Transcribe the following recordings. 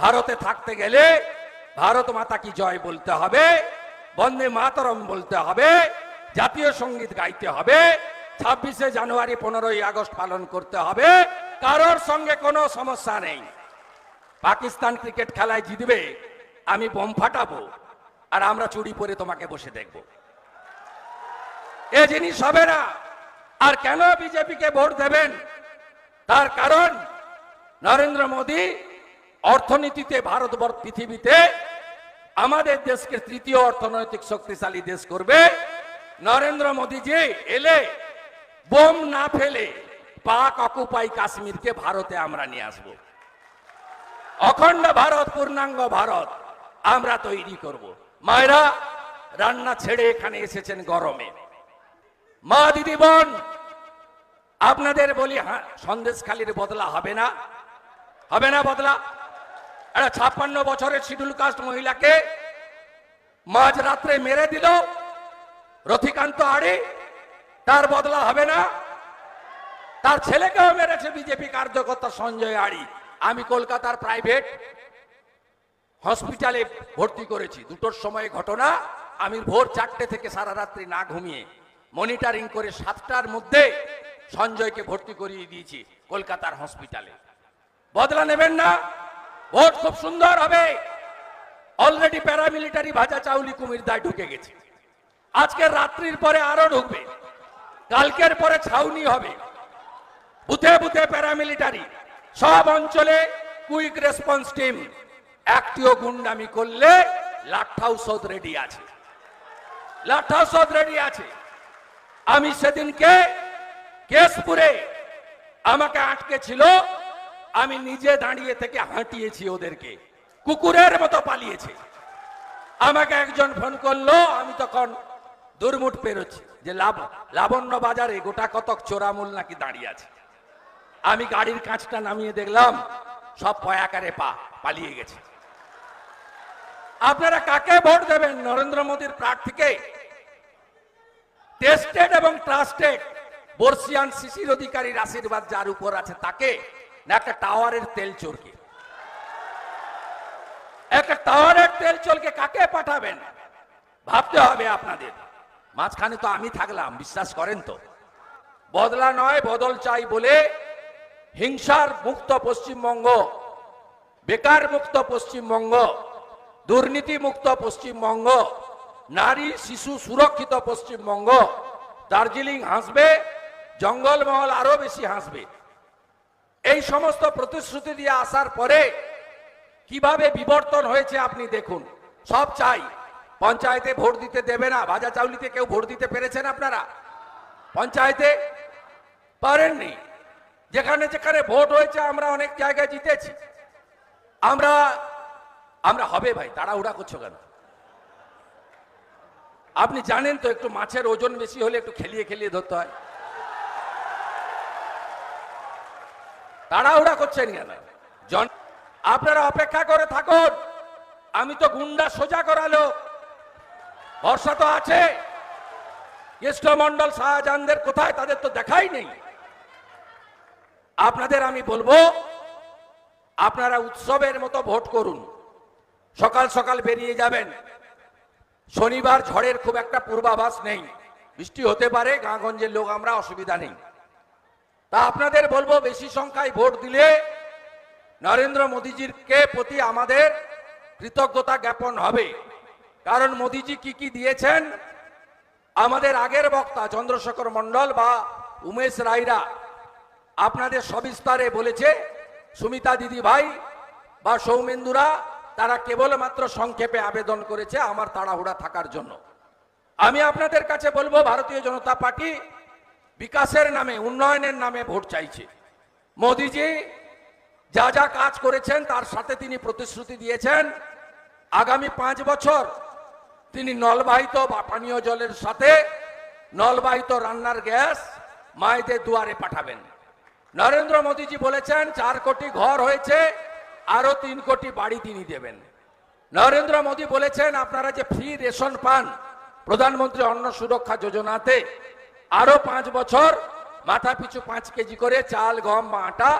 ভারতে থাকতে গেলে ভারত মাতা কি জয় বলতে হবে? বন্দে মাতরম বলতে হবে, জাতীয় সংগীত গাইতে হবে, ছাব্বিশে জানুয়ারি পনেরোই আগস্ট পালন করতে হবে, কারোর সঙ্গে কোনো সমস্যা নেই। পাকিস্তান ক্রিকেট খেলায় জিতবে, আমি বোম ফাটাবো, আর আমরা চুরি পরে তোমাকে বসে দেখব। এ জিনিস হবে না। আর কেন বিজেপিকে ভোট দেবেন? তার কারণ নরেন্দ্র মোদী অর্থনীতিতে ভারতবর্ষ পৃথিবীতে আমাদের দেশকে তৃতীয় অর্থনৈতিক শক্তিশালী দেশ করবে। নরেন্দ্র মোদীজি এলে বোম না ফেলে পাক অকুপাই কাশ্মীরকে ভারতে আমরা নিয়ে আসব। অখণ্ড ভারত পূর্ণাঙ্গ ভারত আমরা তৈরি করব। মায়েরা রান্না ছেড়ে এখানে এসেছেন গরমে। মা দিদি বোন আপনাদের বলি হ্যাঁ, সন্দেশখালির বদলা হবে না? হবে না বদলা? একটা ছাপ্পান্ন বছরের শিডিউল কাস্ট মহিলাকে মাঝ রাত্রে মেরে দিল। রথিকান্ত আড়ে তার বদলা হবে না। তার ছেলেকেও মেরেছে বিজেপি কার্যকর্তা সঞ্জয় আড়ি আমি কলকাতার প্রাইভেট হসপিটালে ভর্তি করেছি। দুটোর সময় ঘটনা, আমি ভোর চারটে থেকে সারা রাত্রি না ঘুমিয়ে মনিটরিং করে সাতটার মধ্যে সঞ্জয়কে ভর্তি করিয়ে দিয়েছি কলকাতার হসপিটালে। বদলা নেবেন না। ভোট খুব সুন্দর হবে। অলরেডি প্যারামিলিটারি ভাজা চাউলি কুমির দায় ঢুকে গেছে। আজকে রাত্রির পরে আরও ঢুকবে। কালকের পরে ছাউনি হবে। বুথে বুথে প্যারামিলিটারি সব অঞ্চলে কুইক রেসপন্স টিম একটিও গুন্ডামি করলে লাঠাও সদ রেডি আছে। লাঠাও সদ রেডি আছে। আমি সেদিনকে কেশপুরে আমাকে আটকে ছিল আমি নিজে দাঁড়িয়ে থেকে হাঁটিয়েছি ওদেরকে। কুকুরের মতো পালিয়েছে। আমাকে একজন ফোন করল, আমি তখন দুর্মুট পেরোচ্ছি যে লাভ লাবণ্য বাজারে গোটা কতক চোরামূল নাকি দাঁড়িয়ে আছে। আমি গাড়ির কাঁচটা নামিয়ে দেখলাম, সব পয়াকারে পা পালিয়ে গেছে। আপনারা কাকে ভোট দেবেন? নরেন্দ্র মোদীর প্রার্থীকে? টেস্টেড এবং ট্রাস্টেড বর্ষিয়ান শিশির অধিকারীর আশীর্বাদ যার উপর আছে তাকে? না, একটা টাওয়ারের তেল চোরকে। একটা টাওয়ারের তেল চোরকে কাকে পাঠাবেন? ভাবতে হবে আপনাদের। মাঝখানে তো আমি থাকলাম, বিশ্বাস করেন তো। বদলা নয়, বদল চাই বলে হিংসার মুক্ত পশ্চিমবঙ্গ, বেকার মুক্ত পশ্চিমবঙ্গ, দুর্নীতি মুক্ত পশ্চিমবঙ্গ, নারী, শিশু সুরক্ষিত পশ্চিমবঙ্গ, দার্জিলিং হাসবে, জঙ্গলমহল আরও বেশি হাসবে। এই সমস্ত প্রতিশ্রুতি দিয়ে আসার পরে কীভাবে বিবর্তন হয়েছে আপনি দেখুন। সব চাই। পঞ্চায়েতে ভোট দিতে দেবে না, ভাজা চাউলিতে কেউ ভোট দিতে পেরেছেন আপনারা? পঞ্চায়েতে পারেননি। যেখানে যেখানে ভোট হয়েছে, আমরা অনেক জায়গায় জিতেছি। আমরা আমরা হবে ভাই, তাড়াহুড়া করছ কেন? আপনি জানেন তো, একটু মাছের ওজন বেশি হলে একটু খেলিয়ে খেলিয়ে ধরতে হয়। তাড়াহুড়া করছেন কেন? আপনারা অপেক্ষা করে থাকুন। আমি তো গুন্ডা সোজা করালো। ভরসা তো আছে। কৃষ্ণমন্ডল শাহজাহানদের কোথায় তাদের তো দেখাই নেই। আপনাদের আমি বলব, আপনারা উৎসবের মতো ভোট করুন। সকাল সকাল বেরিয়ে যাবেন। শনিবার ঝড়ের খুব একটা পূর্বাভাস নেই। বৃষ্টি হতে পারে গাঁগঞ্জের লোক, আমরা অসুবিধা নেই। তা আপনাদের বলব, বেশি সংখ্যায় ভোট দিলে নরেন্দ্র মোদীজির কে প্রতি আমাদের কৃতজ্ঞতা জ্ঞাপন হবে? কারণ মোদীজি কি কি দিয়েছেন? আমাদের আগের বক্তা চন্দ্রশেখর মন্ডল বা উমেশ রায়রা আপনাদের সবিস্তারে বলেছে, সুমিতা দিদি ভাই বা সৌমেন্দুরা, তারা কেবলমাত্র সংক্ষেপে আবেদন করেছে আমার তাড়াহুড়া থাকার জন্য। আমি আপনাদের কাছে বলব, ভারতীয় জনতা পার্টি বিকাশের নামে, উন্নয়নের নামে ভোট চাইছে। মোদিজি যা যা কাজ করেছেন, তার সাথে তিনি প্রতিশ্রুতি দিয়েছেন। আগামী পাঁচ বছর তিনি নলবাহিত বা পানীয় জলের সাথে নলবাহিত রান্নার গ্যাস মায়েদের দুয়ারে পাঠাবেন। নরেন্দ্র মোদীজি বলেছেন, চার কোটি ঘর হয়েছে আরও তিন কোটি বাড়ি তিনি দেবেন। নরেন্দ্র মোদী বলেছেন, আপনারা যে ফ্রি রেশন পান প্রধানমন্ত্রী অন্ন সুরক্ষা যোজনাতে আরও পাঁচ বছর মাথা পিছু পাঁচ কেজি করে চাল, গম বা আটা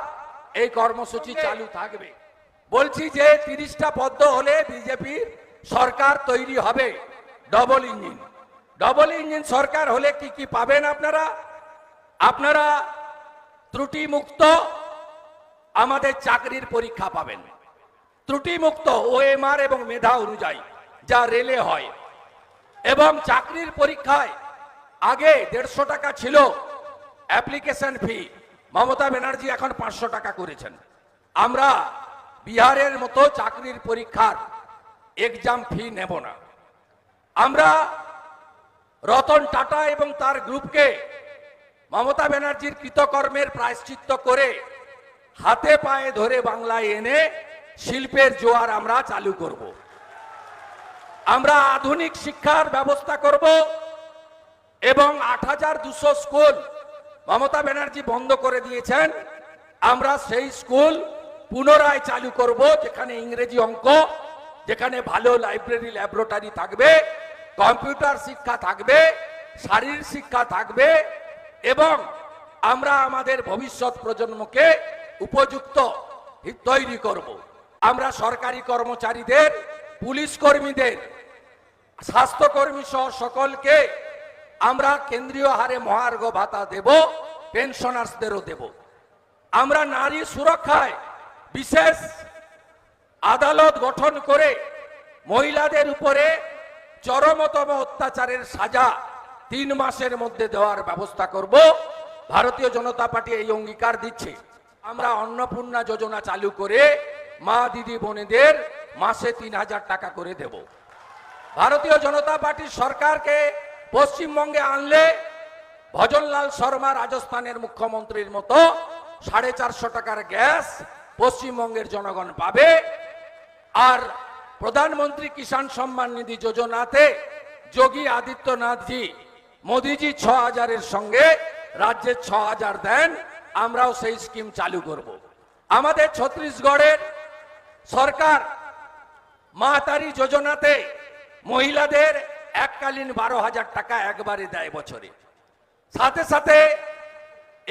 এই কর্মসূচি চালু থাকবে। বলছি যে তিরিশটা পদ্ম হলে বিজেপির সরকার তৈরি হবে। Double engine. ডবল ইঞ্জিন সরকার হলে কি কি পাবেন আপনারা? আপনারা ত্রুটি মুক্ত আমাদের চাকরির পরীক্ষা পাবেন। ত্রুটি মুক্ত ওএমআর এবং মেধা অনুযায়ী যা রেলে হয়। এবং চাকরির পরীক্ষায় আগে দেড়শো টাকা ছিল অ্যাপ্লিকেশন ফি। মমতা ব্যানার্জি এখন পাঁচশো টাকা করেছেন। আমরা বিহারের মতো চাকরির পরীক্ষার এক্সাম ফি নেব না। আমরা রতন টাটা এবং তার গ্রুপকে মমতা ব্যানার্জির কৃতকর্মের প্রায়শ্চিত্ত করে হাতে পায়ে ধরে বাংলায় এনে শিল্পের জোয়ার আমরা চালু করব। আমরা আধুনিক শিক্ষার ব্যবস্থা করব। এবং আট হাজার দুশো স্কুল মমতা ব্যানার্জি বন্ধ করে দিয়েছেন। আমরা সেই স্কুল পুনরায় চালু করব, যেখানে ইংরেজি অঙ্ক, যেখানে ভালো লাইব্রেরি ল্যাবরেটরি থাকবে, কম্পিউটার শিক্ষা থাকবে শারীরিক শিক্ষা থাকবে, এবং আমরা আমাদের ভবিষ্যৎ প্রজন্মকে উপযুক্ত তৈরি করব। আমরা সরকারি কর্মচারীদের, পুলিশ কর্মীদের, স্বাস্থ্যকর্মী সহ সকলকে আমরা কেন্দ্রীয় হারে মহার্ঘ ভাতা দেব পেনশনার্সদেরও দেব। আমরা নারী সুরক্ষায় বিশেষ আদালত গঠন করে মহিলাদের উপরে চরমতম অত্যাচারের সাজা তিন মাসের মধ্যে দেওয়ার ব্যবস্থা করব। ভারতীয় জনতা পার্টি এই অঙ্গীকার দিচ্ছে। আমরা অন্নপূর্ণা যোজনা চালু করে মা, দিদি, বোনেদের মাসে তিন হাজার টাকা করে দেব। ভারতীয় জনতা পার্টির সরকারকে পশ্চিমবঙ্গে আনলে ভজনলাল শর্মা রাজস্থানের মুখ্যমন্ত্রীর মতো সাড়ে চারশো টাকার গ্যাস পশ্চিমবঙ্গের জনগণ পাবে। আর প্রধানমন্ত্রী কিষাণ সম্মান নিধি যোজনাতে যোগী আদিত্যনাথজি, মোদিজি ছ হাজারের সঙ্গে রাজ্যে ছ হাজার দেন, আমরাও সেই স্কিম চালু করব। আমাদের ছত্তিশগড়ের সরকার মাতারি যোজনাতে মহিলাদের এককালীন বারো হাজার টাকা একবারে দেয় বছরে। সাথে সাথে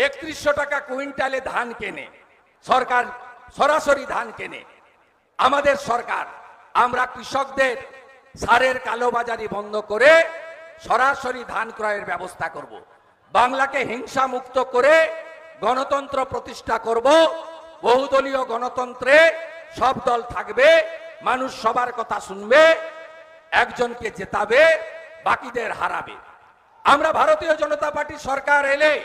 একত্রিশশো টাকা কুইন্টালে ধান কেনে। সরকার সরাসরি ধান কেনে। আমাদের সরকার, আমরা কৃষকদের সারের কালোবাজারি বন্ধ করে সরাসরি ধান ক্রয়ের ব্যবস্থা করব। বাংলাকে হিংসা মুক্ত করে গণতন্ত্র প্রতিষ্ঠা করব। বহুদলীয় গণতন্ত্রে সব দল থাকবে, মানুষ সবার কথা শুনবে একজনকে জেতাবে, বাকিদের হারাবে। আমরা ভারতীয় জনতা পার্টি সরকার এলে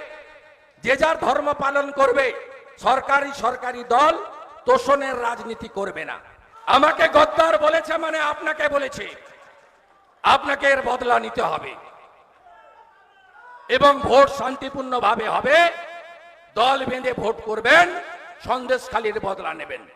যে যার ধর্ম পালন করবে, সরকারি সরকারি দল তোষণের রাজনীতি করবে না। আমাকে গদ্দার বলেছে মানে আপনাকে বলেছে। আপনাকে এর বদলা নিতে হবে। এবং ভোট শান্তিপূর্ণভাবে হবে। দল বেঁধে ভোট করবেন, সন্দেশখালীর বদলা নেবেন।